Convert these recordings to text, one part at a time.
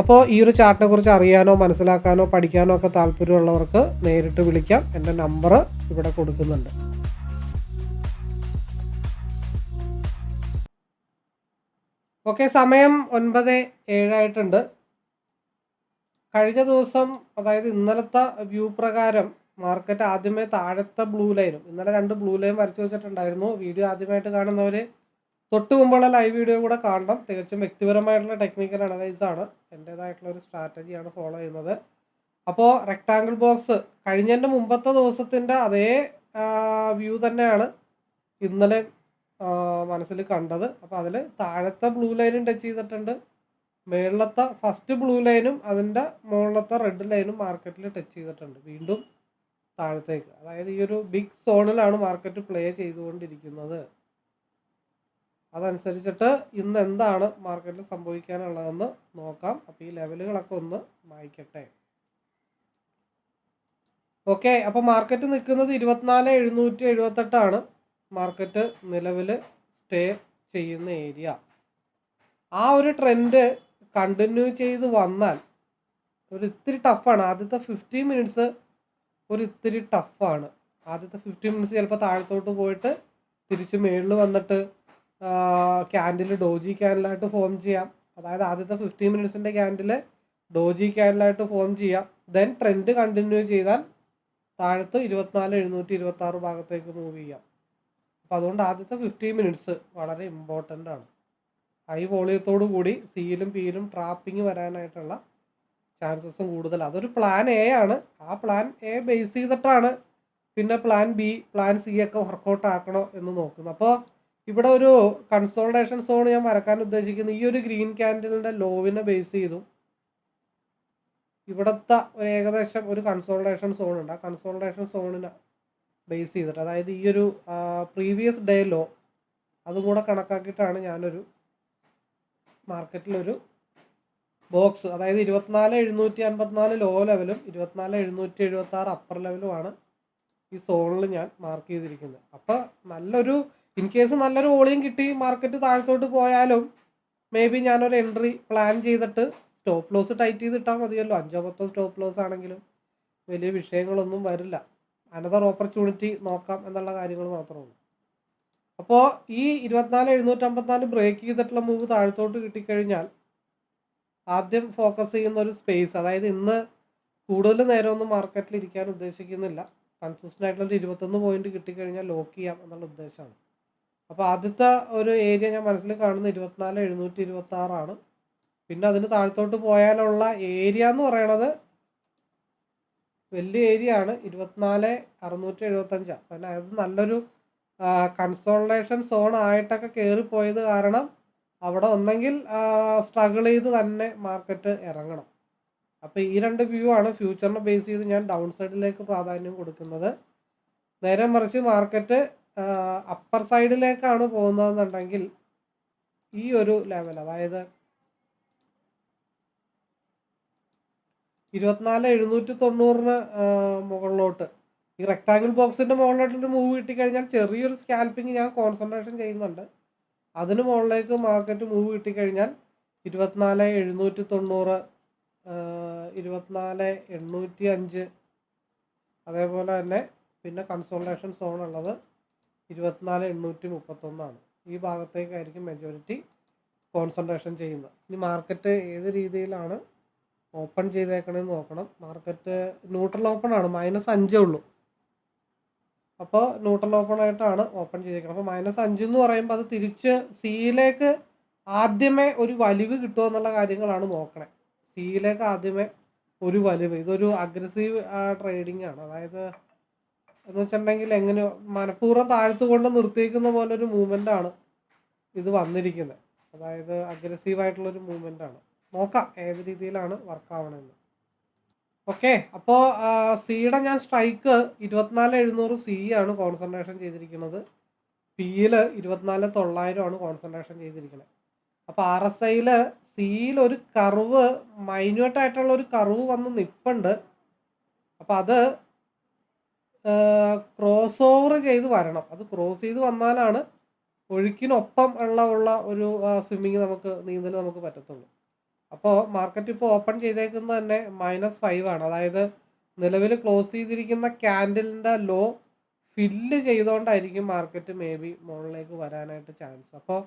അപ്പോൾ ഈ ഒരു ചാർട്ടിനെ കുറിച്ച് അറിയാനോ മനസ്സിലാക്കാനോ പഠിക്കാനോ ഒക്കെ താല്പര്യമുള്ളവർക്ക് നേരിട്ട് വിളിക്കാം. എന്റെ നമ്പർ ഇവിടെ കൊടുക്കുന്നുണ്ട്. ഓക്കെ സമയം ഒൻപത് ഏഴായിട്ടുണ്ട്. കഴിഞ്ഞ ദിവസം അതായത് ഇന്നലത്തെ വ്യൂ പ്രകാരം മാർക്കറ്റ് ആദ്യമേ താഴത്തെ ബ്ലൂ ലൈനും ഇന്നലെ രണ്ട് ബ്ലൂ ലൈൻ വരച്ചു വെച്ചിട്ടുണ്ടായിരുന്നു. വീഡിയോ ആദ്യമായിട്ട് കാണുന്നവർ തൊട്ട് മുമ്പുള്ള ലൈവ് വീഡിയോ കൂടെ കാണണം. തികച്ചും വ്യക്തിപരമായിട്ടുള്ള ടെക്നിക്കൽ അനലൈസ് ആണ്. എന്റേതായിട്ടുള്ള ഒരു സ്ട്രാറ്റജിയാണ് ഫോളോ ചെയ്യുന്നത്. അപ്പോൾ റെക്ടാങ്കിൾ ബോക്സ് കഴിഞ്ഞതിന്റെ മുമ്പത്തെ ദിവസത്തിന്റെ അതേ വ്യൂ തന്നെയാണ് ഇന്നലെ മനസ്സിൽ കണ്ടത്. അപ്പോൾ അതിൽ താഴത്തെ ബ്ലൂ ലൈനും ടച്ച് ചെയ്തിട്ടുണ്ട്. മേളിലത്തെ ഫസ്റ്റ് ബ്ലൂ ലൈനും അതിന്റെ മുകളിലത്തെ റെഡ് ലൈനും മാർക്കറ്റിൽ ടച്ച് ചെയ്തിട്ടുണ്ട്. വീണ്ടും താഴത്തേക്ക്. അതായത് ഈ ഒരു ബിഗ് സോണിലാണ് മാർക്കറ്റ് പ്ലേ ചെയ്തുകൊണ്ടിരിക്കുന്നത്. അതനുസരിച്ചിട്ട് ഇന്ന് എന്താണ് മാർക്കറ്റിൽ സംഭവിക്കാനുള്ളതെന്ന് നോക്കാം. അപ്പോൾ ഈ ലെവലുകളൊക്കെ ഒന്ന് മായ്ക്കട്ടെ. ഓക്കെ അപ്പോൾ മാർക്കറ്റ് നിൽക്കുന്നത് ഇരുപത്തിനാല് എഴുന്നൂറ്റി എഴുപത്തെട്ടാണ് മാർക്കറ്റ് നിലവിൽ സ്റ്റേ ചെയ്യുന്ന ഏരിയ ആ ഒരു ട്രെൻഡ് കണ്ടിന്യൂ ചെയ്ത് വന്നാൽ ഒരു ഇത്തിരി ടഫാണ് ആദ്യത്തെ ഫിഫ്റ്റി മിനിറ്റ്സ് ഒരു ഇത്തിരി ടഫാണ് ആദ്യത്തെ ഫിഫ്റ്റി മിനിറ്റ്സ് ചിലപ്പോൾ താഴത്തോട്ട് പോയിട്ട് തിരിച്ച് മേളിൽ വന്നിട്ട് ക്യാൻഡിൽ ഡോജി ക്യാൻഡിലായിട്ട് ഫോം ചെയ്യാം. അതായത് ആദ്യത്തെ ഫിഫ്റ്റീൻ മിനിറ്റ്സിന്റെ ക്യാൻഡിൽ ഡോജി ക്യാൻഡിലായിട്ട് ഫോം ചെയ്യാം. ദെൻ ട്രെൻഡ് കണ്ടിന്യൂ ചെയ്താൽ താഴത്ത് ഇരുപത്തിനാല് എഴുന്നൂറ്റി ഇരുപത്തി ആറ് ഭാഗത്തേക്ക് മൂവ് ചെയ്യാം. അപ്പോൾ അതുകൊണ്ട് ആദ്യത്തെ ഫിഫ്റ്റീൻ മിനിറ്റ്സ് വളരെ ഇമ്പോർട്ടന്റ് ആണ്. ഹൈ വോളിയത്തോടു കൂടി സിയിലും പിയിലും ട്രാപ്പിംഗ് വരാനായിട്ടുള്ള ചാൻസസും കൂടുതൽ. അതൊരു പ്ലാൻ എ ആണ്. ആ പ്ലാൻ എ ബേസ് ചെയ്തിട്ടാണ് പിന്നെ പ്ലാൻ ബി പ്ലാൻ സി ഒക്കെ വർക്കൗട്ട് ആക്കണോ എന്ന് നോക്കുന്നത്. അപ്പോൾ ഇവിടെ ഒരു കൺസോൾട്ടേഷൻ സോൺ ഞാൻ വരക്കാൻ ഉദ്ദേശിക്കുന്നത് ഈ ഒരു ഗ്രീൻ ക്യാൻഡലിന്റെ ലോവിനെ ബേസ് ചെയ്തു. ഇവിടുത്തെ ഒരു ഏകദേശം ഒരു കൺസോൾട്ടേഷൻ സോൺ ഉണ്ട്. ആ കൺസോൾട്ടേഷൻ സോണിനെ ബേസ് ചെയ്തിട്ട് അതായത് ഈ ഒരു പ്രീവിയസ് ഡേ ലോ അതും കൂടെ കണക്കാക്കിയിട്ടാണ് ഞാനൊരു മാർക്കറ്റിലൊരു ബോക്സ് അതായത് ഇരുപത്തിനാല് എഴുന്നൂറ്റി അൻപത്തിനാല് ലോ ലെവലും ഇരുപത്തിനാല് എഴുന്നൂറ്റി എഴുപത്തി ആറ് അപ്പർ ലെവലുമാണ് ഈ സോണിൽ ഞാൻ മാർക്ക് ചെയ്തിരിക്കുന്നത്. അപ്പോൾ നല്ലൊരു ഇൻ കേസ് നല്ലൊരു വോളിയം കിട്ടി മാർക്കറ്റ് താഴത്തോട്ട് പോയാലും മേ ബി ഞാനൊരു എൻട്രി പ്ലാൻ ചെയ്തിട്ട് സ്റ്റോപ്പ് ലോസ് ടൈറ്റ് ചെയ്തിട്ടാൽ മതിയല്ലോ. അഞ്ചോ പത്തോ സ്റ്റോപ്പ് ലോസ് ആണെങ്കിലും വലിയ വിഷയങ്ങളൊന്നും വരില്ല. അനദർ ഓപ്പർച്യൂണിറ്റി നോക്കാം എന്നുള്ള കാര്യങ്ങൾ മാത്രമേ ഉള്ളൂ. അപ്പോൾ ഈ ഇരുപത്തിനാല് എഴുന്നൂറ്റമ്പത്തിനാല് ബ്രേക്ക് ചെയ്തിട്ടുള്ള മൂവ് താഴത്തോട്ട് കിട്ടിക്കഴിഞ്ഞാൽ ആദ്യം ഫോക്കസ് ചെയ്യുന്ന ഒരു സ്പേസ് അതായത് ഇന്ന് കൂടുതൽ നേരമൊന്നും മാർക്കറ്റിൽ ഇരിക്കാൻ ഉദ്ദേശിക്കുന്നില്ല. കൺസിസ്റ്റന്റ് ആയിട്ടുള്ള ഒരു ഇരുപത്തൊന്ന് പോയിന്റ് കിട്ടിക്കഴിഞ്ഞാൽ ലോക്ക് ചെയ്യാം എന്നുള്ള ഉദ്ദേശമാണ്. അപ്പോൾ ആദ്യത്തെ ഒരു ഏരിയ ഞാൻ മനസ്സിൽ കാണുന്നത് ഇരുപത്തിനാല് എഴുന്നൂറ്റി ഇരുപത്തി ആറാണ് പിന്നെ അതിന് താഴത്തോട്ട് പോയാലുള്ള ഏരിയ എന്ന് പറയണത് വലിയ ഏരിയ ആണ്. ഇരുപത്തിനാല് അറുന്നൂറ്റി എഴുപത്തഞ്ചാണ് പിന്നെ അത് നല്ലൊരു കൺസോൾട്ടേഷൻ സോൺ ആയിട്ടൊക്കെ കയറിപ്പോയത് കാരണം അവിടെ ഒന്നെങ്കിൽ സ്ട്രഗിൾ ചെയ്ത് തന്നെ മാർക്കറ്റ് ഇറങ്ങണം. അപ്പോൾ ഈ രണ്ട് വ്യൂ ആണ് ഫ്യൂച്ചറിനെ ബേസ് ചെയ്ത് ഞാൻ ഡൗൺ സൈഡിലേക്ക് പ്രാധാന്യം കൊടുക്കുന്നത്. നേരെ മറിച്ച് മാർക്കറ്റ് അപ്പർ സൈഡിലേക്കാണ് പോകുന്നതെന്നുണ്ടെങ്കിൽ ഈ ഒരു ലെവൽ അതായത് ഇരുപത്തിനാല് എഴുന്നൂറ്റി തൊണ്ണൂറിന് മുകളിലോട്ട്. ഈ റെക്ടാങ്കിൾ ബോക്സിന്റെ മുകളിലോട്ടൊരു മൂവ് കിട്ടിക്കഴിഞ്ഞാൽ ചെറിയൊരു സ്കാൽപ്പിംഗ് ഞാൻ കോൺസെൻട്രേഷൻ ചെയ്യുന്നുണ്ട്. അതിന് മുകളിലേക്ക് മാർക്കറ്റ് മൂവ് കിട്ടിക്കഴിഞ്ഞാൽ ഇരുപത്തിനാല് എഴുന്നൂറ്റി തൊണ്ണൂറ് ഇരുപത്തിനാല് എണ്ണൂറ്റി അഞ്ച് അതേപോലെ തന്നെ പിന്നെ കൺസോൾട്ടേഷൻ സോൺ ഉള്ളത് ഇരുപത്തിനാല് എണ്ണൂറ്റി മുപ്പത്തൊന്നാണ്. ഈ ഭാഗത്തേക്കായിരിക്കും മെജോറിറ്റി കോൺസെൻട്രേഷൻ ചെയ്യുന്നത്. ഇനി മാർക്കറ്റ് ഏത് രീതിയിലാണ് ഓപ്പൺ ചെയ്തേക്കണമെന്ന് നോക്കണം. മാർക്കറ്റ് ന്യൂട്രൽ ഓപ്പൺ ആണ്. മൈനസ് അഞ്ചേ ഉള്ളൂ. അപ്പോൾ ന്യൂട്രൽ ഓപ്പൺ ആയിട്ടാണ് ഓപ്പൺ ചെയ്തേക്കുന്നത് അപ്പോൾ മൈനസ് അഞ്ച് എന്ന് പറയുമ്പോൾ അത് തിരിച്ച് സിയിലേക്ക് ആദ്യമേ ഒരു വലിവ് കിട്ടുമോ എന്നുള്ള കാര്യങ്ങളാണ് നോക്കണേ. സിയിലേക്ക് ആദ്യമേ ഒരു വലിവ്. ഇതൊരു അഗ്രസീവ് ട്രേഡിംഗ് ആണ്. അതായത് എന്ന് വെച്ചിട്ടുണ്ടെങ്കിൽ എങ്ങനെ മനഃപൂർവം താഴ്ത്തു കൊണ്ട് നിർത്തിയിരിക്കുന്ന പോലെ ഒരു മൂവ്മെന്റ് ആണ് ഇത് വന്നിരിക്കുന്നത്. അതായത് അഗ്രസീവ് ആയിട്ടുള്ള ഒരു മൂവ്മെന്റ് ആണ്. നോക്കാം ഏത് രീതിയിലാണ് വർക്ക് ആവണമെന്ന് ഓക്കെ അപ്പോൾ സിയുടെ ഞാൻ സ്ട്രൈക്ക് ഇരുപത്തിനാല് എഴുന്നൂറ് സി ആണ് കോൺസെൻട്രേഷൻ ചെയ്തിരിക്കുന്നത്. പിയിൽ ഇരുപത്തിനാല് തൊള്ളായിരമാണ് കോൺസെൻട്രേഷൻ ചെയ്തിരിക്കുന്നത്. അപ്പോൾ ആർ എസ് ഐയിൽ സിയിൽ ഒരു കർവ് മൈന്യൂട്ടായിട്ടുള്ള ഒരു കർവ് വന്ന് നിൽപ്പുണ്ട് അപ്പോൾ അത് ക്രോസ് ഓവർ ചെയ്ത് വരണം. അത് ക്രോസ് ചെയ്ത് വന്നാലാണ് ഒഴുക്കിനൊപ്പം ഉള്ള ഉള്ള ഒരു സ്വിമ്മിങ് നമുക്ക് നീന്തൽ നമുക്ക് പറ്റത്തുള്ളൂ. അപ്പോൾ മാർക്കറ്റ് ഇപ്പോൾ ഓപ്പൺ ചെയ്തേക്കുന്നത് തന്നെ മൈനസ് ഫൈവ് ആണ്. അതായത് നിലവിൽ ക്ലോസ് ചെയ്തിരിക്കുന്ന ക്യാൻഡിലിന്റെ ലോ ഫില്ല് ചെയ്തുകൊണ്ടായിരിക്കും മാർക്കറ്റ് മേ ബി മുകളിലേക്ക് വരാനായിട്ട് ചാൻസ് അപ്പോൾ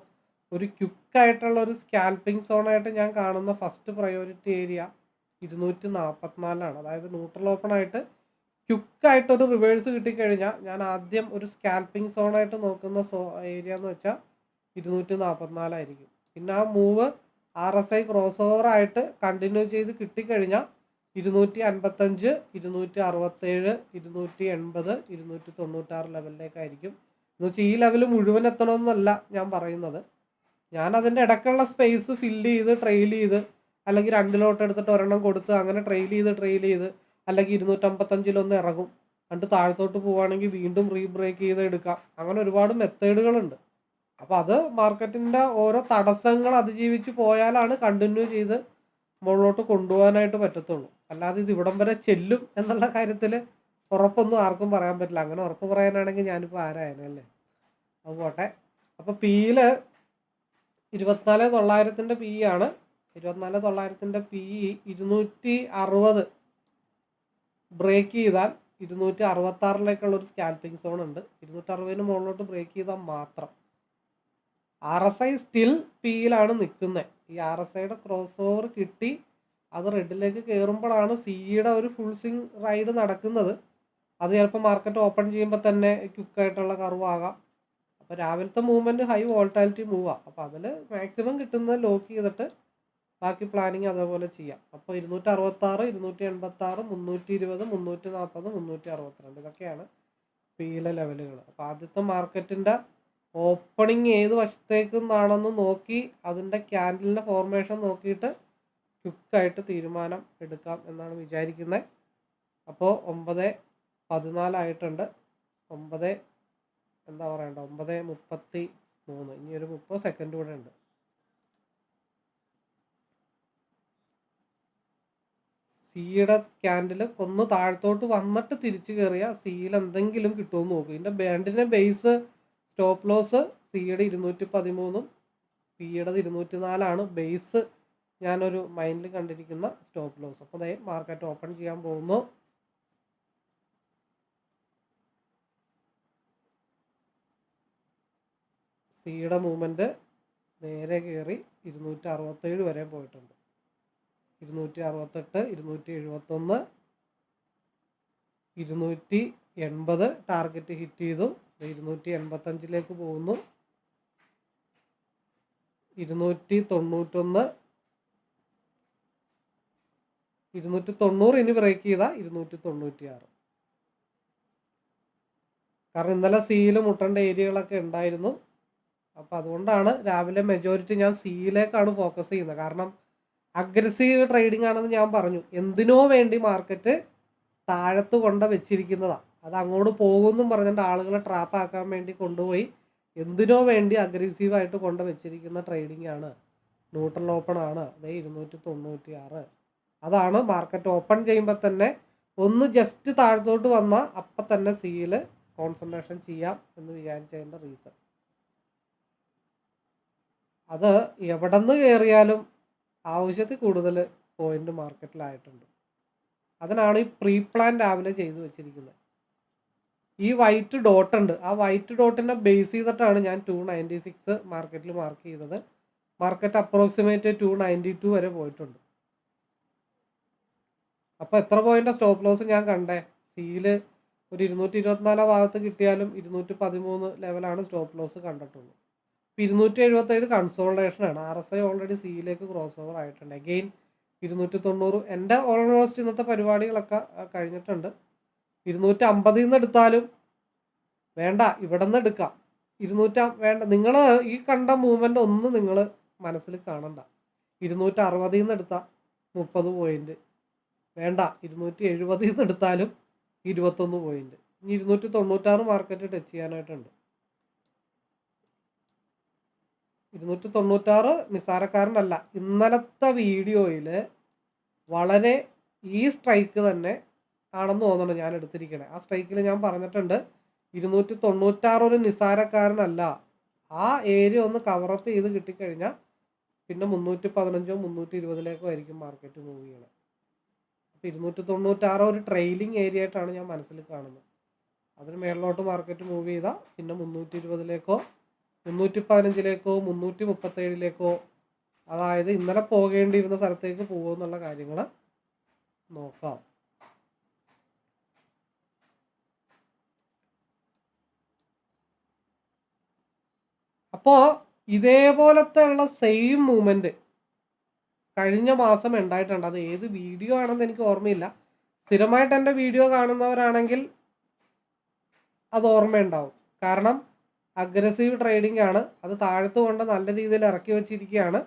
ഒരു ക്യുക്കായിട്ടുള്ള ഒരു സ്കാൽപ്പിംഗ് സോണായിട്ട് ഞാൻ കാണുന്ന ഫസ്റ്റ് പ്രയോറിറ്റി ഏരിയ ഇരുന്നൂറ്റി നാൽപ്പത്തിനാലാണ് അതായത് ന്യൂട്രൽ ഓപ്പൺ ആയിട്ട് ക്വിക്കായിട്ട് ഒരു റിവേഴ്സ് കിട്ടിക്കഴിഞ്ഞാൽ ഞാൻ ആദ്യം ഒരു സ്കാൽപ്പിംഗ് സോണായിട്ട് നോക്കുന്ന സോ ഏരിയ എന്ന് വെച്ചാൽ ഇരുന്നൂറ്റി നാൽപ്പത്തിനാലായിരിക്കും പിന്നെ ആ move R S I cross over ആയിട്ട് കണ്ടിന്യൂ ചെയ്ത് കിട്ടിക്കഴിഞ്ഞാൽ ഇരുന്നൂറ്റി അൻപത്തഞ്ച് ഇരുന്നൂറ്റി അറുപത്തേഴ് ഇരുന്നൂറ്റി എൺപത് ഇരുന്നൂറ്റി തൊണ്ണൂറ്റാറ് ലെവലിലേക്കായിരിക്കും എന്ന് വെച്ചാൽ ഈ ലെവൽ മുഴുവൻ എത്തണമെന്നല്ല ഞാൻ പറയുന്നത്. ഞാൻ അതിന്റെ ഇടയ്ക്കുള്ള സ്പേസ് ഫില്ല് ചെയ്ത് ട്രെയിൽ ചെയ്ത് അല്ലെങ്കിൽ രണ്ട് ലോട്ട് എടുത്തിട്ട് ഒരെണ്ണം കൊടുത്ത് അങ്ങനെ ട്രെയിൽ ചെയ്ത് ട്രെയിൽ ചെയ്ത് അല്ലെങ്കിൽ ഇരുന്നൂറ്റമ്പത്തഞ്ചിലൊന്ന് ഇറങ്ങും. എന്നിട്ട് താഴത്തോട്ട് പോവുകയാണെങ്കിൽ വീണ്ടും റീബ്രേക്ക് ചെയ്ത് എടുക്കാം. അങ്ങനെ ഒരുപാട് മെത്തേഡുകളുണ്ട്. അപ്പോൾ അത് മാർക്കറ്റിന്റെ ഓരോ തടസ്സങ്ങൾ അതിജീവിച്ച് പോയാലാണ് കണ്ടിന്യൂ ചെയ്ത് മുകളിലോട്ട് കൊണ്ടുപോകാനായിട്ട് പറ്റത്തുള്ളൂ. അല്ലാതെ ഇത് ഇവിടം വരെ ചെല്ലും എന്നുള്ള കാര്യത്തിൽ ഉറപ്പൊന്നും ആർക്കും പറയാൻ പറ്റില്ല. അങ്ങനെ ഉറപ്പ് പറയാനാണെങ്കിൽ ഞാനിപ്പോൾ ആരായനല്ലേ അത് പോട്ടെ. അപ്പോൾ പിയിൽ ഇരുപത്തിനാല് തൊള്ളായിരത്തിന്റെ പി ആണ്. ഇരുപത്തിനാല് തൊള്ളായിരത്തിന്റെ പി ഇരുന്നൂറ്റി അറുപത് ബ്രേക്ക് ചെയ്താൽ ഇരുന്നൂറ്റി അറുപത്താറിലേക്കുള്ള ഒരു സ്കാൽപ്പിംഗ് സോൺ ഉണ്ട് ഇരുന്നൂറ്റി അറുപതിന് മുകളിലോട്ട് ബ്രേക്ക് ചെയ്താൽ മാത്രം. ആർ എസ് ഐ സ്റ്റിൽ പിയിലാണ് നിൽക്കുന്നത്. ഈ ആർ എസ് ഐയുടെ ക്രോസ് ഓവർ കിട്ടി. അത് റെഡിലേക്ക് കയറുമ്പോഴാണ് സിയുടെ ഒരു ഫുൾ സ്വിങ് റൈഡ് നടക്കുന്നത്. അത് ചിലപ്പോൾ മാർക്കറ്റ് ഓപ്പൺ ചെയ്യുമ്പോൾ തന്നെ ക്വിക്കായിട്ടുള്ള ആകാം. അപ്പോൾ രാവിലത്തെ മൂവ്മെന്റ് ഹൈ വോൾട്ടാലിറ്റി മൂവാണ് അപ്പോൾ അതിൽ മാക്സിമം കിട്ടുന്നത് ലോക്ക് ചെയ്തിട്ട് ബാക്കി പ്ലാനിങ് അതേപോലെ ചെയ്യാം. അപ്പോൾ ഇരുന്നൂറ്റി അറുപത്താറ് ഇരുന്നൂറ്റി എൺപത്തി ആറ് മുന്നൂറ്റി ഇരുപത് മുന്നൂറ്റി നാൽപ്പത് മുന്നൂറ്റി അറുപത്തിരണ്ട് ഇതൊക്കെയാണ് പീല ലെവലുകൾ അപ്പോൾ ആദ്യത്തെ മാർക്കറ്റിന്റെ ഓപ്പണിങ് ഏത് വശത്തേക്ക് നിന്നാണെന്ന് നോക്കി അതിന്റെ ക്യാൻഡലിന്റെ ഫോർമേഷൻ നോക്കിയിട്ട് ക്വിക്കായിട്ട് തീരുമാനം എടുക്കാം എന്നാണ് വിചാരിക്കുന്നത് അപ്പോൾ ഒമ്പത് പതിനാലായിട്ടുണ്ട് ഒമ്പത് എന്താ പറയണ്ട? ഒമ്പത് മുപ്പത്തി മൂന്ന് ഇനി ഒരു മുപ്പത് സെക്കൻഡ് കൂടെ ഉണ്ട്. സിയുടെ ക്യാൻഡിൽ ഒന്ന് താഴത്തോട്ട് വന്നിട്ട് തിരിച്ചു കയറിയ സിയിൽ എന്തെങ്കിലും കിട്ടുമെന്ന് നോക്കും. ഇതിന്റെ ബാൻഡിന്റെ ബേസ് സ്റ്റോപ്പ് ലോസ് സിയുടെ ഇരുന്നൂറ്റി പതിമൂന്നും പിയുടെ ഇരുന്നൂറ്റി നാലാണ് ബേസ് ഞാനൊരു മൈൻഡിൽ കണ്ടിരിക്കുന്ന സ്റ്റോപ്പ് ലോസ്. അപ്പോൾ അതായത് മാർക്കറ്റ് ഓപ്പൺ ചെയ്യാൻ പോകുന്നു. സിയുടെ മൂവ്മെന്റ് നേരെ കയറി ഇരുന്നൂറ്റി അറുപത്തേഴ് വരെ പോയിട്ടുണ്ട്. ഇരുന്നൂറ്റി അറുപത്തെട്ട് ഇരുന്നൂറ്റി എഴുപത്തൊന്ന് ഇരുന്നൂറ്റി എൺപത് ടാർഗറ്റ് ഹിറ്റ് ചെയ്തു. ഇരുന്നൂറ്റി എൺപത്തഞ്ചിലേക്ക് പോകുന്നു. ഇരുന്നൂറ്റി തൊണ്ണൂറ്റൊന്ന് ഇരുന്നൂറ്റി തൊണ്ണൂറ് ഇനി ബ്രേക്ക് ചെയ്താൽ ഇരുന്നൂറ്റി തൊണ്ണൂറ്റി ആറ് കാരണം ഇന്നലെ സിയിൽ മുട്ടേണ്ട ഏരിയകളൊക്കെ ഉണ്ടായിരുന്നു. അപ്പം അതുകൊണ്ടാണ് രാവിലെ മെജോറിറ്റി ഞാൻ സിയിലേക്കാണ് ഫോക്കസ് ചെയ്യുന്നത്. കാരണം അഗ്രസീവ് ട്രേഡിംഗ് ആണെന്ന് ഞാൻ പറഞ്ഞു. എന്തിനോ വേണ്ടി മാർക്കറ്റ് താഴത്ത് കൊണ്ട വെച്ചിരിക്കുന്നതാണ് അത് അങ്ങോട്ട് പോകുമെന്നും പറഞ്ഞിട്ട് ആളുകളെ ട്രാപ്പ് ആക്കാൻ വേണ്ടി കൊണ്ടുപോയി. എന്തിനോ വേണ്ടി അഗ്രസീവായിട്ട് കൊണ്ട് വെച്ചിരിക്കുന്ന ട്രേഡിംഗ് ആണ്. ന്യൂട്രൽ ഓപ്പൺ ആണ്. അതേ ഇരുന്നൂറ്റി തൊണ്ണൂറ്റി ആറ് അതാണ് മാർക്കറ്റ് ഓപ്പൺ ചെയ്യുമ്പോൾ തന്നെ ഒന്ന് ജസ്റ്റ് താഴത്തോട്ട് വന്നാൽ അപ്പം തന്നെ സിയിൽ കോൺസെൻട്രേഷൻ ചെയ്യാം എന്ന് വിചാരിച്ചതിന്റെ റീസൺ അത് എവിടെ നിന്ന് കയറിയാലും ആവശ്യത്തിൽ കൂടുതൽ പോയിന്റ് മാർക്കറ്റിലായിട്ടുണ്ട് അതിനാണ് ഈ പ്രീ പ്ലാൻ രാവിലെ ചെയ്തു വെച്ചിരിക്കുന്നത്. ഈ വൈറ്റ് ഡോട്ട് ഉണ്ട്. ആ വൈറ്റ് ഡോട്ടിനെ ബേസ് ചെയ്തിട്ടാണ് ഞാൻ ടു നയന്റി സിക്സ് മാർക്കറ്റിൽ മാർക്ക് ചെയ്തത്. Market approximate two ninety two വരെ പോയിട്ടുണ്ട്. അപ്പോൾ എത്ര പോയിന്റെ സ്റ്റോപ്പ് ലോസ് ഞാൻ കണ്ടേ? സീൽ ഒരു ഇരുന്നൂറ്റി ഇരുപത്തിനാലാം ഭാഗത്ത് കിട്ടിയാലും ഇരുന്നൂറ്റി പതിമൂന്ന് ലെവലാണ് സ്റ്റോപ്പ് ലോസ് കണ്ടിട്ടുള്ളൂ. ഇരുന്നൂറ്റി എഴുപത്തേഴ് കൺസോൾട്ടേഷനാണ് ആർ എസ് ഐ ഓൾറെഡി സിയിലേക്ക് ക്രോസ് ഓവർ ആയിട്ടുണ്ട്. അഗെയിൻ ഇരുന്നൂറ്റി തൊണ്ണൂറ് എന്റെ ഓൾമോസ്റ്റ് ഇന്നത്തെ പരിപാടികളൊക്കെ കഴിഞ്ഞിട്ടുണ്ട്. ഇരുന്നൂറ്റി അമ്പതിൽ നിന്ന് എടുത്താലും വേണ്ട ഇവിടെ നിന്ന് എടുക്കാം. ഇരുന്നൂറ്റി വേണ്ട. നിങ്ങൾ ഈ കണ്ട മൂവ്മെന്റ് ഒന്നും നിങ്ങൾ മനസ്സിൽ കാണണ്ട. ഇരുന്നൂറ്റി അറുപതിൽ നിന്ന് എടുത്താൽ മുപ്പത് പോയിന്റ് വേണ്ട ഇരുന്നൂറ്റി എഴുപതിൽ നിന്ന് എടുത്താലും ഇരുപത്തൊന്ന് പോയിന്റ് ഇനി ഇരുന്നൂറ്റി തൊണ്ണൂറ്റാറ് മാർക്കറ്റ് ടച്ച് ചെയ്യാനായിട്ടുണ്ട്. ഇരുന്നൂറ്റി തൊണ്ണൂറ്റാറ് നിസ്സാരക്കാരനല്ല. ഇന്നലത്തെ വീഡിയോയിൽ വളരെ ഈ സ്ട്രൈക്ക് തന്നെ ആണെന്ന് തോന്നുന്നു ഞാൻ എടുത്തിരിക്കണേ. ആ സ്ട്രൈക്കിൽ ഞാൻ പറഞ്ഞിട്ടുണ്ട് ഇരുന്നൂറ്റി തൊണ്ണൂറ്റാറ് ഒരു നിസ്സാരക്കാരനല്ല. ആ ഏരിയ ഒന്ന് കവറപ്പ് ചെയ്ത് കിട്ടിക്കഴിഞ്ഞാൽ പിന്നെ മുന്നൂറ്റി പതിനഞ്ചോ മുന്നൂറ്റി ഇരുപതിലേക്കോ ആയിരിക്കും മാർക്കറ്റ് മൂവ് ചെയ്യണത് അപ്പോൾ ഇരുന്നൂറ്റി തൊണ്ണൂറ്റാറ് ഒരു ട്രെയിലിംഗ് ഏരിയ ആയിട്ടാണ് ഞാൻ മനസ്സിൽ കാണുന്നത്. അതിന് മേളിലോട്ട് മാർക്കറ്റ് മൂവ് ചെയ്താൽ പിന്നെ മുന്നൂറ്റി ഇരുപതിലേക്കോ മുന്നൂറ്റി പതിനഞ്ചിലേക്കോ മുന്നൂറ്റി മുപ്പത്തേഴിലേക്കോ അതായത് ഇന്നലെ പോകേണ്ടിയിരുന്ന സ്ഥലത്തേക്ക് പോകുമെന്നുള്ള കാര്യങ്ങൾ നോക്കാം. അപ്പോ ഇതേപോലത്തെ ഉള്ള സെയിം മൂവ്മെന്റ് കഴിഞ്ഞ മാസം ഉണ്ടായിട്ടുണ്ട്. അത് ഏത് വീഡിയോ ആണെന്ന് എനിക്ക് ഓർമ്മയില്ല. സ്ഥിരമായിട്ട് എന്റെ വീഡിയോ കാണുന്നവരാണെങ്കിൽ അത് ഓർമ്മയുണ്ടാവും. കാരണം അഗ്രസീവ് ട്രേഡിംഗ് ആണ്. അത് താഴത്ത് കൊണ്ട് നല്ല രീതിയിൽ ഇറക്കി വെച്ചിരിക്കുകയാണ്.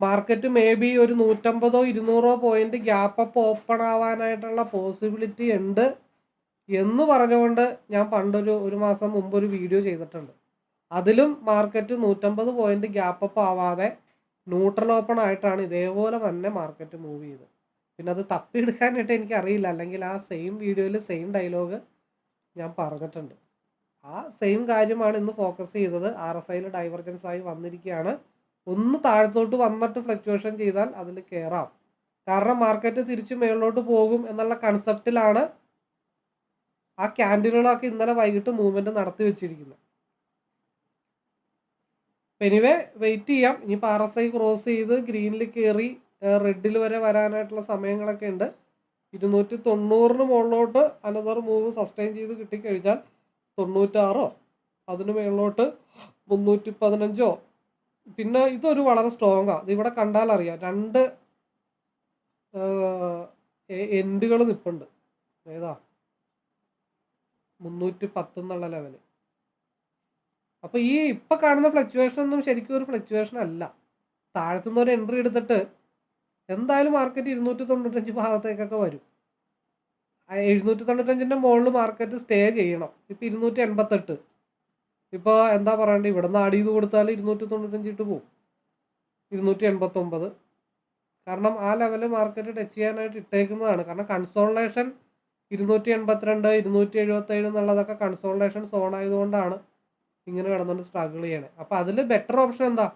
മാർക്കറ്റ് മേ ബി ഒരു നൂറ്റമ്പതോ ഇരുന്നൂറോ പോയിന്റ് ഗ്യാപ്പ് അപ്പ് ഓപ്പൺ ആവാനായിട്ടുള്ള പോസിബിലിറ്റി ഉണ്ട് എന്ന് പറഞ്ഞുകൊണ്ട് ഞാൻ പണ്ടൊരു ഒരു മാസം മുമ്പ് ഒരു വീഡിയോ ചെയ്തിട്ടുണ്ട്. അതിലും മാർക്കറ്റ് നൂറ്റമ്പത് പോയിന്റ് ഗ്യാപ്പ് അപ്പ് ആവാതെ ന്യൂട്രൽ ഓപ്പൺ ആയിട്ടാണ് ഇതേപോലെ തന്നെ മാർക്കറ്റ് മൂവ് ചെയ്തത്. പിന്നെ അത് തപ്പിയെടുക്കാനായിട്ട് എനിക്ക് അറിയില്ല അല്ലെങ്കിൽ ആ സെയിം വീഡിയോയിൽ സെയിം ഡയലോഗ് ഞാൻ പറഞ്ഞിട്ടുണ്ട്. ആ സെയിം കാര്യമാണ് ഇന്ന് ഫോക്കസ് ചെയ്തത്. ആർ എസ് ഐയിൽ ഡൈവർജൻസ് ആയി വന്നിരിക്കുകയാണ്. ഒന്ന് താഴത്തോട്ട് വന്നിട്ട് ഫ്ലക്ച്വേഷൻ ചെയ്താൽ അതിൽ കയറാം കാരണം മാർക്കറ്റ് തിരിച്ചു മേളിലോട്ട് പോകും എന്നുള്ള കൺസെപ്റ്റിലാണ് ആ ക്യാൻഡിലുകളൊക്കെ ഇന്നലെ വൈകിട്ട് മൂവ്മെന്റ് നടത്തി വെച്ചിരിക്കുന്നത്. എനിവേ വെയിറ്റ് ചെയ്യാം. ഇനി ആർ എസ് ഐ ക്രോസ് ചെയ്ത് ഗ്രീനിൽ കയറി റെഡിൽ വരെ വരാനായിട്ടുള്ള സമയങ്ങളൊക്കെ ഉണ്ട്. ഇരുന്നൂറ്റി തൊണ്ണൂറിന് മുകളിലോട്ട് അനദർ മൂവ് സസ്റ്റെയിൻ ചെയ്ത് കിട്ടിക്കഴിഞ്ഞാൽ തൊണ്ണൂറ്റാറോ? അതിന് മേളിലോട്ട് മുന്നൂറ്റി പതിനഞ്ചോ പിന്നെ ഇതൊരു വളരെ സ്ട്രോങ് ആണ് ഇവിടെ കണ്ടാൽ അറിയാം രണ്ട് എൻഡുകൾ നിൽപ്പുണ്ട് ഏതാ? മുന്നൂറ്റി പത്ത് എന്നുള്ള ലെവൽ അപ്പോൾ ഈ ഇപ്പം കാണുന്ന ഫ്ലക്ച്വേഷൻ ഒന്നും ശരിക്കും ഒരു ഫ്ലക്ച്വേഷൻ അല്ല. താഴത്തുനിന്ന് ഒരു എൻട്രി എടുത്തിട്ട് എന്തായാലും മാർക്കറ്റ് ഇരുന്നൂറ്റി തൊണ്ണൂറ്റഞ്ച് ഭാഗത്തേക്കൊക്കെ വരും. എഴുന്നൂറ്റി തൊണ്ണൂറ്റഞ്ചിന്റെ മുകളിൽ മാർക്കറ്റ് സ്റ്റേ ചെയ്യണം. ഇപ്പം ഇരുന്നൂറ്റി എൺപത്തെട്ട് ഇപ്പോൾ എന്താ പറയണ്ടത് ഇവിടെ നിന്ന് ആഡ് ചെയ്ത് കൊടുത്താൽ ഇരുന്നൂറ്റി തൊണ്ണൂറ്റഞ്ച് ഇട്ട് പോകും ഇരുന്നൂറ്റി എൺപത്തൊമ്പത് കാരണം ആ ലെവൽ മാർക്കറ്റ് ടച്ച് ചെയ്യാനായിട്ട് ഇട്ടേക്കുന്നതാണ്. കാരണം കൺസോളേഷൻ ഇരുന്നൂറ്റി എൺപത്തിരണ്ട് ഇരുന്നൂറ്റി എഴുപത്തേഴ് എന്നുള്ളതൊക്കെ കൺസോളേഷൻ സോൺ ആയതുകൊണ്ടാണ് ഇങ്ങനെ കിടന്നുകൊണ്ട് സ്ട്രഗിൾ ചെയ്യണേ. അപ്പോൾ അതിൽ ബെറ്റർ ഓപ്ഷൻ എന്താ?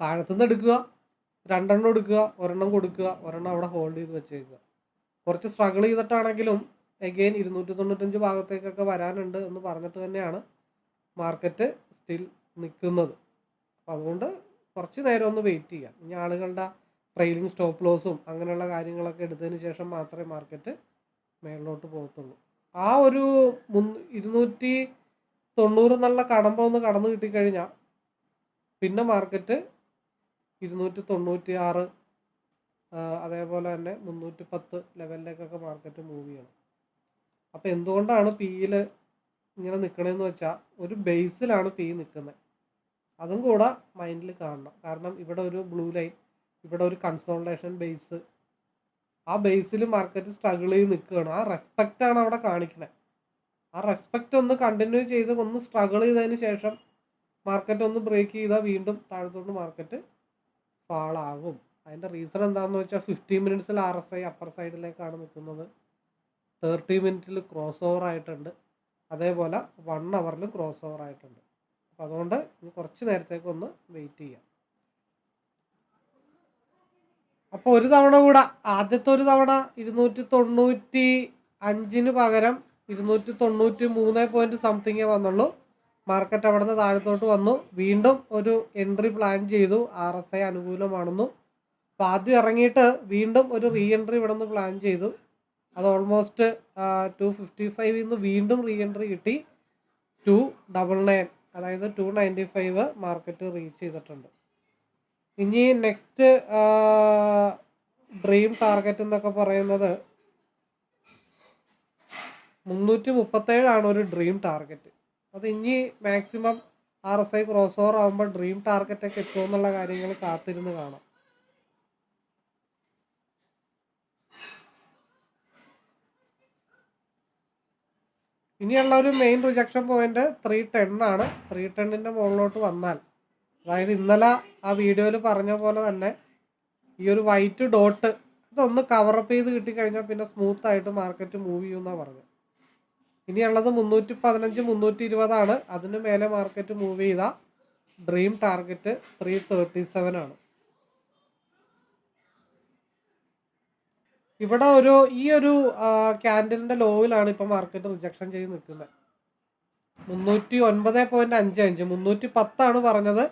താഴത്തുനിന്ന് എടുക്കുക രണ്ടെണ്ണം എടുക്കുക ഒരെണ്ണം കൊടുക്കുക ഒരെണ്ണം അവിടെ ഹോൾഡ് ചെയ്ത് വെച്ചേക്കുക. കുറച്ച് സ്ട്രഗിൾ ചെയ്തിട്ടാണെങ്കിലും എഗെയിൻ ഇരുന്നൂറ്റി തൊണ്ണൂറ്റഞ്ച് ഭാഗത്തേക്കൊക്കെ വരാനുണ്ട് എന്ന് പറഞ്ഞിട്ട് തന്നെയാണ് മാർക്കറ്റ് സ്റ്റിൽ നിൽക്കുന്നത്. അപ്പോൾ അതുകൊണ്ട് കുറച്ച് നേരം ഒന്ന് വെയിറ്റ് ചെയ്യാം ഇനി ആളുകളുടെ ട്രെയിലിംഗ് സ്റ്റോപ്പ് ലോസും അങ്ങനെയുള്ള കാര്യങ്ങളൊക്കെ എടുത്തതിന് ശേഷം മാത്രമേ മാർക്കറ്റ് മേളിലോട്ട് പോകത്തുള്ളൂ. ആ ഒരു മുൻ ഇരുന്നൂറ്റി തൊണ്ണൂറ് എന്നുള്ള കടമ്പ ഒന്ന് കടന്നു കിട്ടിക്കഴിഞ്ഞാൽ പിന്നെ മാർക്കറ്റ് ഇരുന്നൂറ്റി തൊണ്ണൂറ്റി ആറ് അതേപോലെ തന്നെ മുന്നൂറ്റി പത്ത് ലെവലിലേക്കൊക്കെ മാർക്കറ്റ് മൂവ് ചെയ്യണം അപ്പോൾ എന്തുകൊണ്ടാണ് പിയിൽ ഇങ്ങനെ നിൽക്കണമെന്ന് വെച്ചാൽ ഒരു ബേസിലാണ് പി നിൽക്കുന്നത് അതും കൂടെ മൈൻഡിൽ കാണണം. കാരണം ഇവിടെ ഒരു ബ്ലൂ ലൈൻ ഇവിടെ ഒരു കൺസോൾട്ടേഷൻ ബേസ് ആ ബേസിൽ മാർക്കറ്റ് സ്ട്രഗിൾ ചെയ്ത് നിൽക്കുകയാണ് ആ റെസ്പെക്റ്റ് ആണ് അവിടെ കാണിക്കുന്നത് ആ റെസ്പെക്റ്റ് ഒന്ന് കണ്ടിന്യൂ ചെയ്ത് ഒന്ന് സ്ട്രഗിൾ ചെയ്തതിന് ശേഷം മാർക്കറ്റ് ഒന്ന് ബ്രേക്ക് ചെയ്താൽ വീണ്ടും താഴത്തോട്ട് മാർക്കറ്റ് ഫാളാകും. അതിന്റെ റീസൺ എന്താണെന്ന് വെച്ചാൽ ഫിഫ്റ്റി മിനിറ്റ്സിൽ ആർ എസ് ഐ അപ്പർ സൈഡിലേക്കാണ് നിൽക്കുന്നത് തേർട്ടി മിനിറ്റിൽ ക്രോസ് ഓവർ ആയിട്ടുണ്ട്. അതേപോലെ വൺ അവറിലും ക്രോസ് ഓവർ ആയിട്ടുണ്ട്. അപ്പോൾ അതുകൊണ്ട് കുറച്ച് നേരത്തേക്ക് ഒന്ന് വെയിറ്റ് ചെയ്യാം. അപ്പോൾ ഒരു തവണ കൂടെ ആദ്യത്തെ ഒരു തവണ ഇരുന്നൂറ്റി തൊണ്ണൂറ്റി അഞ്ചിന് പകരം ഇരുന്നൂറ്റി തൊണ്ണൂറ്റി മൂന്ന് പോയിന്റ് സംതിങ്ങേ വന്നുള്ളൂ. മാർക്കറ്റ് അവിടെ നിന്ന് താഴത്തോട്ട് വന്നു. വീണ്ടും ഒരു എൻട്രി പ്ലാൻ ചെയ്തു. ആർ എസ് ഐ അനുകൂലമാണെന്നു. അപ്പോൾ ആദ്യം ഇറങ്ങിയിട്ട് വീണ്ടും ഒരു റീ എൻട്രി ഇവിടെ നിന്ന് പ്ലാൻ ചെയ്തു. അത് ഓൾമോസ്റ്റ് ടു ഫിഫ്റ്റി ഫൈവിൽ നിന്ന് വീണ്ടും റീ എൻട്രി കിട്ടി. ടു ഡബിൾ നയൻ അതായത് two ninety five market reach ചെയ്തിട്ടുണ്ട്. ഇനി നെക്സ്റ്റ് ഡ്രീം ടാർഗറ്റ് എന്നൊക്കെ പറയുന്നത് മുന്നൂറ്റി മുപ്പത്തേഴാണ് ഒരു ഡ്രീം ടാർഗറ്റ് അത് ഇനി maximum R S I cross over ആകുമ്പോൾ ഡ്രീം ടാർഗറ്റൊക്കെ എത്തുമെന്നുള്ള കാര്യങ്ങൾ കാത്തിരുന്ന് കാണാം. ഇനിയുള്ള ഒരു മെയിൻ റിജക്ഷൻ പോയിന്റ് ത്രീ ആണ്. ത്രീ ടെണ്ണിന്റെ മുകളിലോട്ട് വന്നാൽ അതായത് ഇന്നലെ ആ വീഡിയോയിൽ പറഞ്ഞ പോലെ തന്നെ ഈ ഒരു വൈറ്റ് ഡോട്ട് ഇതൊന്ന് കവറപ്പ് ചെയ്ത് കിട്ടിക്കഴിഞ്ഞാൽ പിന്നെ സ്മൂത്ത് ആയിട്ട് മാർക്കറ്റ് മൂവ് ചെയ്യുമെന്നാണ് പറഞ്ഞത്. ഇനിയുള്ളത് മുന്നൂറ്റി പതിനഞ്ച് മുന്നൂറ്റി ഇരുപതാണ്. അതിന് മേലെ മാർക്കറ്റ് മൂവ് ചെയ്ത dream target three thirty seven ആണ്. ഇവിടെ ഒരു ഈ ഒരു ക്യാൻഡലിന്റെ ലോയിലാണ് ഇപ്പൊ മാർക്കറ്റ് റിജക്ഷൻ ചെയ്ത് നിൽക്കുന്നത്. മുന്നൂറ്റി ഒൻപത് പോയിന്റ് അഞ്ച് അഞ്ച് മുന്നൂറ്റി പത്താണ് പറഞ്ഞത്.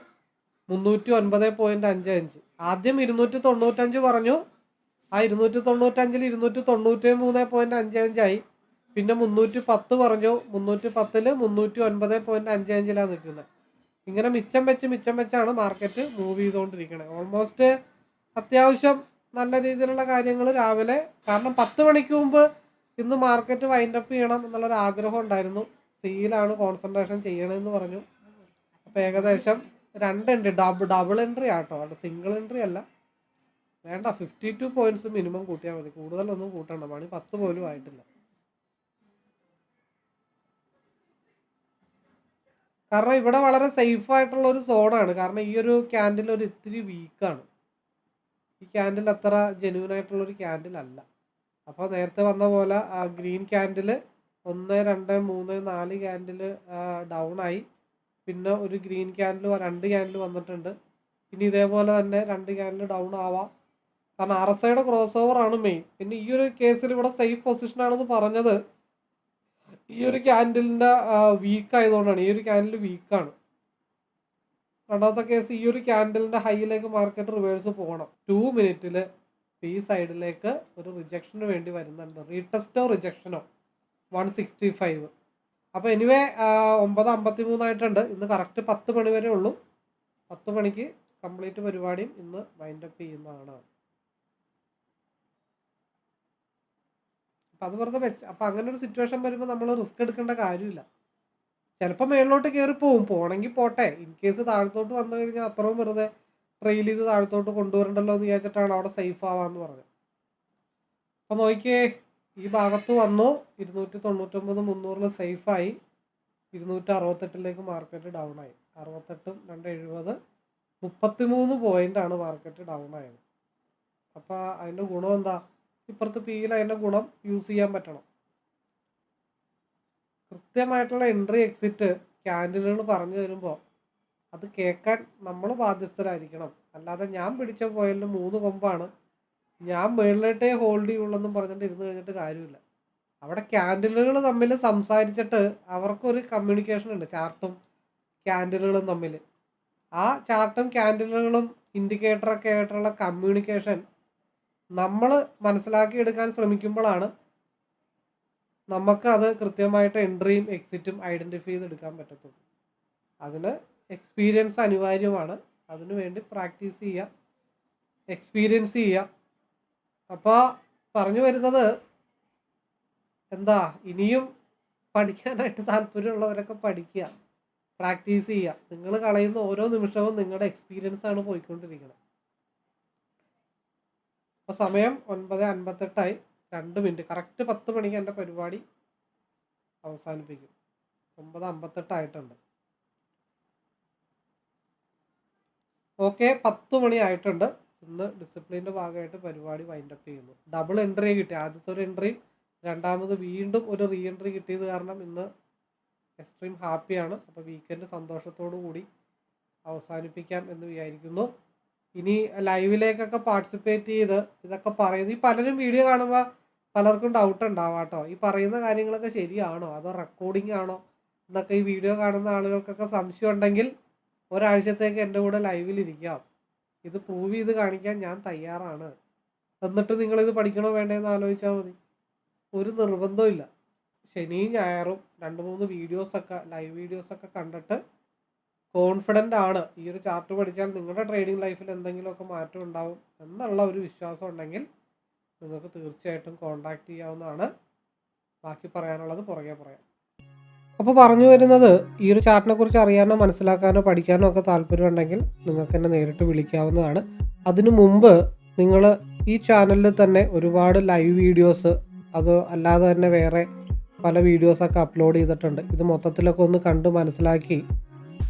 മുന്നൂറ്റി ഒൻപത് പോയിന്റ് അഞ്ച് അഞ്ച്. ആദ്യം ഇരുന്നൂറ്റി തൊണ്ണൂറ്റഞ്ച് പറഞ്ഞു. ആ ഇരുന്നൂറ്റി തൊണ്ണൂറ്റഞ്ചിൽ ഇരുന്നൂറ്റി തൊണ്ണൂറ്റി മൂന്ന് പോയിന്റ് അഞ്ച് അഞ്ചായി പിന്നെ മുന്നൂറ്റി പത്ത് പറഞ്ഞു. മുന്നൂറ്റി പത്തിൽ മുന്നൂറ്റി ഒൻപത് പോയിന്റ് അഞ്ച് അഞ്ചിലാണ് നിൽക്കുന്നത്. ഇങ്ങനെ മിച്ചം വെച്ച് മിച്ചം വെച്ചാണ് മാർക്കറ്റ് മൂവ് ചെയ്തുകൊണ്ടിരിക്കുന്നത് ഓൾമോസ്റ്റ് അത്യാവശ്യം നല്ല രീതിയിലുള്ള കാര്യങ്ങൾ രാവിലെ കാരണം പത്ത് മണിക്ക് മുമ്പ് ഇന്ന് മാർക്കറ്റ് വൈൻഡപ്പ് ചെയ്യണം എന്നുള്ളൊരു ആഗ്രഹം ഉണ്ടായിരുന്നു. സിയിലാണ് കോൺസെൻട്രേഷൻ ചെയ്യണമെന്ന് പറഞ്ഞു. അപ്പോൾ ഏകദേശം രണ്ട് എൻട്രി ഡബിൾ ഡബിൾ എൻട്രി ആട്ടോ. അത് സിംഗിൾ എൻട്രി അല്ല. വേണ്ട ഫിഫ്റ്റി ടു പോയിന്റ്സ് മിനിമം കൂട്ടിയാൽ മതി. കൂടുതലൊന്നും കൂട്ടണ്ട. മണി പത്ത് പോലും ആയിട്ടില്ല. കാരണം ഇവിടെ വളരെ സേഫ് ആയിട്ടുള്ള ഒരു സോണാണ് കാരണം ഈ ഒരു ക്യാൻഡിൽ ഒരു ഇത്തിരി വീക്കാണ് ഈ ക്യാൻഡിൽ അത്ര ജെന്യൂൻ ആയിട്ടുള്ളൊരു ക്യാൻഡിൽ അല്ല. അപ്പോൾ നേരത്തെ വന്ന പോലെ ആ ഗ്രീൻ ക്യാൻഡിൽ ഒന്ന് രണ്ട് മൂന്ന് നാല് ക്യാൻഡിൽ ഡൗൺ ആയി. പിന്നെ ഒരു ഗ്രീൻ ക്യാൻഡിൽ രണ്ട് ക്യാൻഡിൽ വന്നിട്ടുണ്ട്. ഇനി ഇതേപോലെ തന്നെ രണ്ട് ക്യാൻഡിൽ ഡൗൺ ആവാം. കാരണം ആർ എസ് ഐയുടെ ക്രോസ് ഓവർ ആണ് മെയിൻ പിന്നെ ഈ ഒരു കേസിൽ ഇവിടെ സേഫ് പൊസിഷൻ ആണെന്ന് പറഞ്ഞത് ഈ ഒരു ക്യാൻഡിലിന്റെ വീക്ക് ആയതുകൊണ്ടാണ്. ഈ ഒരു ക്യാൻഡിൽ വീക്കാണ് രണ്ടാമത്തെ കേസ് ഈ ഒരു ക്യാൻഡലിന്റെ ഹൈയിലേക്ക് മാർക്കറ്റ് റിവേഴ്സ് പോകണം. ടു മിനിറ്റിൽ പി സൈഡിലേക്ക് ഒരു റിജക്ഷന് വേണ്ടി വരുന്നുണ്ട്. റീടെസ്റ്റോ റിജക്ഷനോ വൺ സിക്സ്റ്റി ഫൈവ് അപ്പോൾ എനിവേ ഒമ്പത് അമ്പത്തി മൂന്നായിട്ടുണ്ട് ഇന്ന് കറക്റ്റ് പത്ത് മണി വരെ ഉള്ളൂ. പത്ത് മണിക്ക് കംപ്ലീറ്റ് പരിപാടിയും ഇന്ന് വൈൻഡപ്പ് ചെയ്യുന്നതാണ്. അപ്പം അത് വെറുതെ വെച്ച് അപ്പം അങ്ങനെ ഒരു സിറ്റുവേഷൻ വരുമ്പോൾ നമ്മൾ റിസ്ക് എടുക്കേണ്ട കാര്യമില്ല. ചിലപ്പോൾ മേളിലോട്ട് കയറി പോവും. പോണെങ്കിൽ പോട്ടെ. ഇൻ കേസ് താഴത്തോട്ട് വന്നു കഴിഞ്ഞാൽ അത്രയും വെറുതെ ട്രെയിൽ ചെയ്ത് താഴത്തോട്ട് കൊണ്ടുവരണ്ടല്ലോ എന്ന് വിചാരിച്ചിട്ടാണ് അവിടെ സേഫ് ആവാന്ന് പറഞ്ഞത്. അപ്പോൾ നോക്കിയേ ഈ ഭാഗത്ത് വന്നു. ഇരുന്നൂറ്റി തൊണ്ണൂറ്റൊമ്പത് മുന്നൂറിൽ സേഫായി ഇരുന്നൂറ്റി അറുപത്തെട്ടിലേക്ക് മാർക്കറ്റ് ഡൗൺ ആയി. അറുപത്തെട്ടും രണ്ട് എഴുപത് പോയിന്റ് ആണ് മാർക്കറ്റ് ഡൗൺ ആയത്. അപ്പോൾ അതിന്റെ ഗുണം എന്താ? ഇപ്പുറത്ത് പിയിൽ അതിന്റെ ഗുണം യൂസ് ചെയ്യാൻ പറ്റണം. കൃത്യമായിട്ടുള്ള എൻട്രി എക്സിറ്റ് ക്യാൻഡിലുകൾ പറഞ്ഞു തരുമ്പോൾ അത് കേൾക്കാൻ നമ്മൾ ബാധ്യസ്ഥരായിരിക്കണം. അല്ലാതെ ഞാൻ പിടിച്ച പോയതിൽ മൂന്ന് കൊമ്പാണ്. ഞാൻ മേളിലോട്ടേ ഹോൾഡ് ചെയ്യുള്ളൂ പറഞ്ഞിട്ട് ഇരുന്ന് കഴിഞ്ഞിട്ട് കാര്യമില്ല. അവിടെ ക്യാൻഡിലുകൾ തമ്മിൽ സംസാരിച്ചിട്ട് അവർക്കൊരു കമ്മ്യൂണിക്കേഷൻ ഉണ്ട് ചാർട്ടും ക്യാൻഡിലുകളും തമ്മിൽ ആ ചാർട്ടും ക്യാൻഡിലുകളും ഇൻഡിക്കേറ്ററൊക്കെ ആയിട്ടുള്ള കമ്മ്യൂണിക്കേഷൻ നമ്മൾ മനസ്സിലാക്കി എടുക്കാൻ ശ്രമിക്കുമ്പോഴാണ് നമുക്ക് അത് കൃത്യമായിട്ട് എൻട്രിയും എക്സിറ്റും ഐഡന്റിഫൈ ചെയ്തെടുക്കാൻ പറ്റത്തുള്ളൂ. അതിന് എക്സ്പീരിയൻസ് അനിവാര്യമാണ്. അതിനു വേണ്ടി പ്രാക്ടീസ് ചെയ്യുക എക്സ്പീരിയൻസ് ചെയ്യുക അപ്പോൾ പറഞ്ഞു വരുന്നത് എന്താ? ഇനിയും പഠിക്കാനായിട്ട് താല്പര്യമുള്ളവരൊക്കെ പഠിക്കുക. പ്രാക്ടീസ് ചെയ്യുക. നിങ്ങൾ കളയുന്ന ഓരോ നിമിഷവും നിങ്ങളുടെ എക്സ്പീരിയൻസ് ആണ് പോയിക്കൊണ്ടിരിക്കുന്നത്. അപ്പോൾ സമയം ഒൻപത് അൻപത്തെട്ടായി രണ്ട് മിനിറ്റ്. കറക്റ്റ് പത്ത് മണിക്ക് എന്റെ പരിപാടി അവസാനിപ്പിക്കും. ഒമ്പത് അമ്പത്തെട്ടായിട്ടുണ്ട് ഓക്കെ പത്ത് മണി ആയിട്ടുണ്ട്. ഇന്ന് ഡിസിപ്ലിന്റെ ഭാഗമായിട്ട് പരിപാടി വൈൻഡപ്പ് ചെയ്യുന്നു. ഡബിൾ എൻട്രി കിട്ടി. ആദ്യത്തെ ഒരു എൻട്രി രണ്ടാമത് വീണ്ടും ഒരു റീ എൻട്രി കിട്ടിയത് കാരണം ഇന്ന് എക്സ്ട്രീം ഹാപ്പിയാണ് അപ്പോൾ വീക്കെൻഡ് സന്തോഷത്തോടു കൂടി അവസാനിപ്പിക്കാം എന്ന് വിചാരിക്കുന്നു. ഇനി ലൈവിലേക്കൊക്കെ പാർട്ടിസിപ്പേറ്റ് ചെയ്ത് ഇതൊക്കെ പറയുന്നത് ഈ പലരും വീഡിയോ കാണുമ്പോൾ പലർക്കും ഡൗട്ട് ഉണ്ടാവാം കേട്ടോ ഈ പറയുന്ന കാര്യങ്ങളൊക്കെ ശരിയാണോ? അതോ റെക്കോർഡിംഗ് ആണോ? എന്നൊക്കെ ഈ വീഡിയോ കാണുന്ന ആളുകൾക്കൊക്കെ സംശയം ഉണ്ടെങ്കിൽ ഒരാഴ്ചത്തേക്ക് എന്റെ കൂടെ ലൈവിൽ ഇരിക്കാം. ഇത് പ്രൂവ് ചെയ്ത് കാണിക്കാൻ ഞാൻ തയ്യാറാണ്. എന്നിട്ട് നിങ്ങളിത് പഠിക്കണോ വേണ്ടതെന്ന് ആലോചിച്ചാൽ മതി. ഒരു നിർബന്ധവും ഇല്ല. ശനിയും ഞായറും രണ്ട് മൂന്ന് വീഡിയോസൊക്കെ ലൈവ് വീഡിയോസൊക്കെ കണ്ടിട്ട് കോൺഫിഡന്റ് ആണ്. ഈ ഒരു ചാർട്ട് പഠിച്ചാൽ നിങ്ങളുടെ ട്രേഡിംഗ് ലൈഫിൽ എന്തെങ്കിലുമൊക്കെ മാറ്റം ഉണ്ടാവും എന്നുള്ള ഒരു വിശ്വാസം ഉണ്ടെങ്കിൽ നിങ്ങൾക്ക് തീർച്ചയായിട്ടും കോണ്ടാക്ട് ചെയ്യാവുന്നതാണ്. ബാക്കി പറയാനുള്ളത് പുറകെ പറയാം. അപ്പോൾ പറഞ്ഞു വരുന്നത് ഈ ഒരു ചാർട്ടിനെ കുറിച്ച് അറിയാനോ മനസ്സിലാക്കാനോ പഠിക്കാനോ ഒക്കെ താല്പര്യമുണ്ടെങ്കിൽ നിങ്ങൾക്ക് എന്നെ നേരിട്ട് വിളിക്കാവുന്നതാണ്. അതിനു മുമ്പ് നിങ്ങൾ ഈ ചാനലിൽ തന്നെ ഒരുപാട് ലൈവ് വീഡിയോസ് അത് അല്ലാതെ തന്നെ വേറെ പല വീഡിയോസൊക്കെ അപ്ലോഡ് ചെയ്തിട്ടുണ്ട്. ഇത് മൊത്തത്തിലൊക്കെ ഒന്ന് കണ്ട് മനസ്സിലാക്കി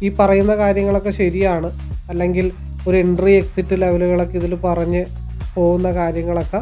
ഈ പറയുന്ന കാര്യങ്ങളൊക്കെ ശരിയാണ്. അല്ലെങ്കിൽ ഒരു എൻട്രി എക്സിറ്റ് ലെവലുകളൊക്കെ ഇതിൽ പറഞ്ഞ് പോകുന്ന കാര്യങ്ങളൊക്കെ